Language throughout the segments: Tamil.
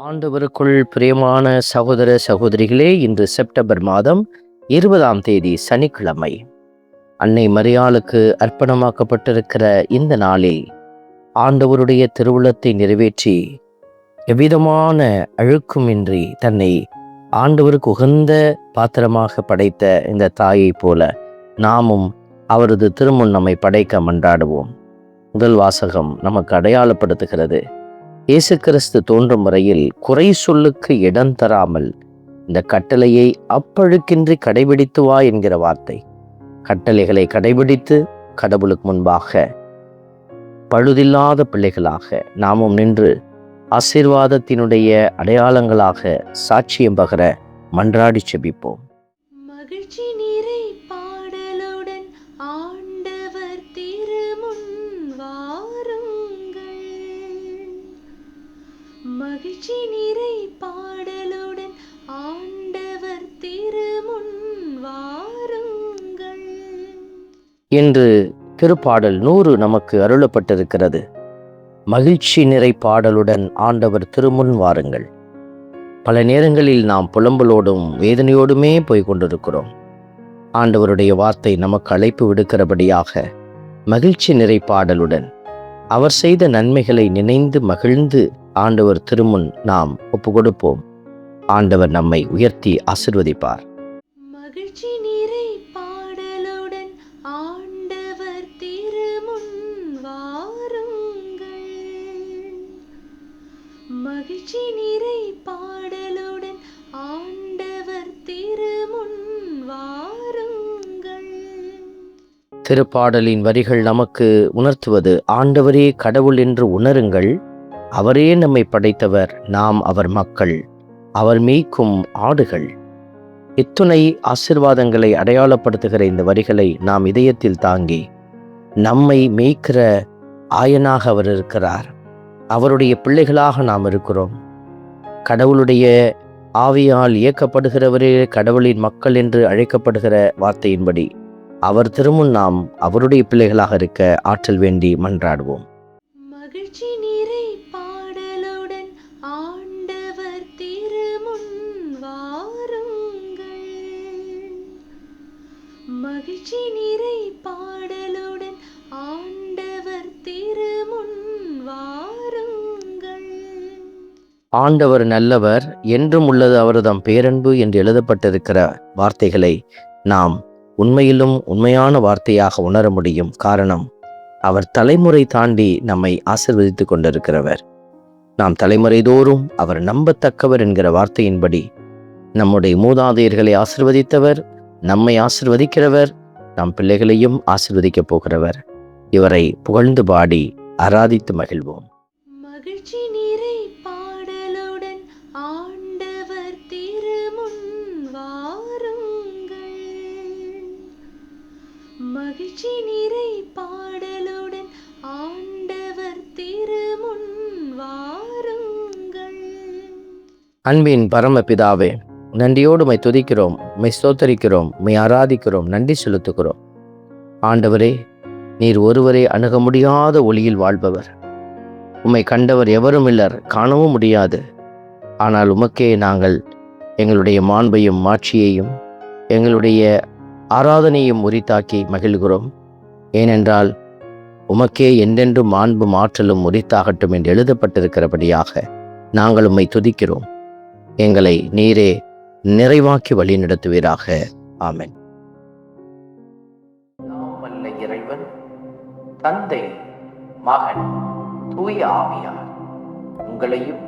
ஆண்டவருக்குள் பிரியமான சகோதர சகோதரிகளே இன்று செப்டம்பர் மாதம் இருபதாம் தேதி சனிக்கிழமை. அன்னை மரியாளுக்கு அர்ப்பணமாக்கப்பட்டிருக்கிற இந்த நாளில் ஆண்டவருடைய திருவுளத்தை நிறைவேற்றி எவ்விதமான அழுக்குமின்றி தன்னை ஆண்டவருக்கு உகந்த பாத்திரமாக படைத்த இந்த தாயைப் போல நாமும் அவரது திருமுன் நம்மை படைக்க மன்றாடுவோம். முதல் வாசகம் நமக்கு அடையாளப்படுத்துகிறது. இயேசு கிறிஸ்து தோன்றும் முறையில் குறை சொல்லுக்கு இடம் தராமல் இந்த கட்டளையை அப்பழுக்கின்றி கடைபிடித்து வா என்கிற வார்த்தை. கட்டளைகளை கடைபிடித்து கடவுளுக்கு முன்பாக பழுதில்லாத பிள்ளைகளாக நாமும் நின்று ஆசீர்வாதத்தினுடைய அடையாளங்களாக சாட்சியம் பகர மன்றாடி செபிப்போம். மகிழ்ச்சி நிறை பாடலுடன் ஆண்டவர் திரு மகிழ்ச்சி நிறை பாடலுடன் ஆண்டவர் திருமுன் வாருங்கள். என்று திருப்பாடல் நூறு நமக்கு அருளப்பட்டிருக்கிறது. மகிழ்ச்சி நிறை பாடலுடன் ஆண்டவர் திருமுன் வாருங்கள். பல நேரங்களில் நாம் புலம்பலோடும் வேதனையோடுமே போய் கொண்டிருக்கிறோம். ஆண்டவருடைய வார்த்தை நமக்கு அழைப்பு விடுக்கிறபடியாக மகிழ்ச்சி நிறை பாடலுடன் அவர் செய்த நன்மைகளை நினைந்து மகிழ்ந்து ஆண்டவர் திருமுன் நாம் ஒப்பு கொடுப்போம் ஆண்டவர் நம்மை உயர்த்தி ஆசிர்வதிப்பார். மகிழ்ச்சி நிறை பாடலுடன் ஆண்டவர் திருமுன் வாருங்கள். மகிழ்ச்சி நிறை பாடலுடன் ஆண்டவர் திருமுன் வாருங்கள். திருப்பாடலின் வரிகள் நமக்கு உணர்த்துவது ஆண்டவரே கடவுள் என்று உணருங்கள் அவரே நம்மை படைத்தவர் நாம் அவர் மக்கள். அவர் மேய்க்கும் ஆடுகள். இத்துணை ஆசிர்வாதங்களை அடையாளப்படுத்துகிற இந்த வரிகளை நாம் இதயத்தில் தாங்கி நம்மை மேய்க்கிற ஆயனாக அவர் இருக்கிறார். அவருடைய பிள்ளைகளாக நாம் இருக்கிறோம். கடவுளுடைய ஆவியால் இயக்கப்படுகிறவரே கடவுளின் மக்கள் என்று அழைக்கப்படுகிற வார்த்தையின்படி அவர் திருமுன் நாம் அவருடைய பிள்ளைகளாக இருக்க ஆற்றல் வேண்டி மன்றாடுவோம். மகிழ்ச்சி நிறை பாடலுடன் ஆண்டவர் திருமுன் வாருங்கள். ஆண்டவர் நல்லவர் என்றும் உள்ளது அவர்தம் பேரன்பு என்று எழுதப்பட்டிருக்கிற வார்த்தைகளை நாம் உண்மையிலும் உண்மையான வார்த்தையாக உணர முடியும் காரணம் அவர் தலைமுறை தாண்டி நம்மை ஆசிர்வதித்து கொண்டிருக்கிறவர். நாம் தலைமுறை தோறும் அவர் நம்பத்தக்கவர் என்கிற வார்த்தையின்படி நம்முடைய மூதாதையர்களை ஆசிர்வதித்தவர் நம்மை ஆசிர்வதிக்கிறவர் நம் பிள்ளைகளையும் ஆசிர்வதிக்கப் போகிறவர். இவரை புகழ்ந்து பாடி ஆராதித்து மகிழ்வோம். மகிழ்ச்சி நிறை பாடலுடன் ஆண்டவர் திருமுன் வாருங்கள். மகிழ்ச்சி நிறை பாடலுடன் ஆண்டவர் திருமுன் வாருங்கள். அன்பின் பரமபிதாவே நன்றியோடு மை துதிக்கிறோம் மை ஸ்தோத்தரிக்கிறோம் மை ஆராதிக்கிறோம் நன்றி செலுத்துகிறோம். ஆண்டவரே நீர் ஒருவரே அணுக முடியாத ஒளியில் வாழ்பவர். உம்மை கண்டவர் எவரும் இல்லர் காணவும் முடியாது. ஆனால் உமக்கே நாங்கள் எங்களுடைய மாண்பையும் மாட்சியையும் எங்களுடைய ஆராதனையும் உரித்தாக்கி மகிழ்கிறோம். ஏனென்றால் உமக்கே என்றென்றும் மாண்பு ஆற்றலும் உரித்தாகட்டும் என்று எழுதப்பட்டிருக்கிறபடியாக நாங்கள் உம்மை துதிக்கிறோம். எங்களை நீரே நிறைவாக்கி வழி நடத்துவீராக ஆமன் இறைவன் தந்தை மகன் தூய ஆவியார். உங்களையும்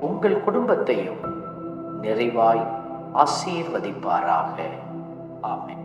உங்கள் குடும்பத்தையும் நிறைவாய் ஆசீர்வதிப்பாராக. ஆமன்.